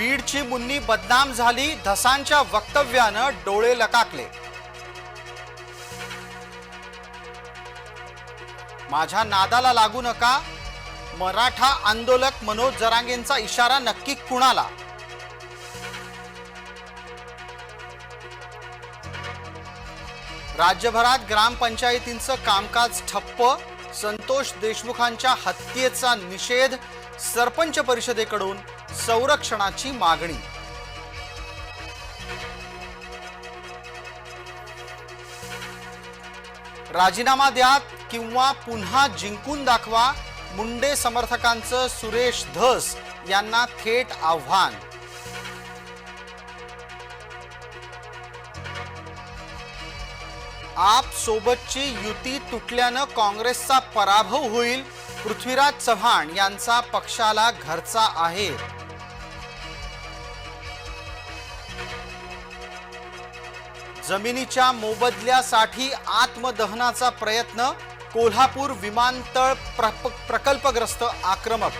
बीडची मुन्नी बदनाम झाली धसांच्या वक्तव्यानं डोळे लकाकले. माझ्या नादाला लागू नका. मराठा आंदोलक मनोज जरांगेंचा इशारा नक्की कुणाला? राज्यभरात ग्रामपंचायतींचं कामकाज ठप्प. संतोष देशमुखांच्या हत्येचा निषेध सरपंच परिषदेकडून. संरक्षणाची मागणी. राजीनामा द्या किंवा पुन्हा जिंकून दाखवा मुंडे समर्थकांचं सुरेश धस यांना थेट आव्हान. आप सोबतची युती तुटल्यानं काँग्रेसचा पराभव होईल पृथ्वीराज चव्हाण यांचा पक्षाला घरचा आहे. जमिनीच्या मोबदल्यासाठी आत्मदहनाचा प्रयत्न कोल्हापूर विमानतळ प्रकल्पग्रस्त आक्रमक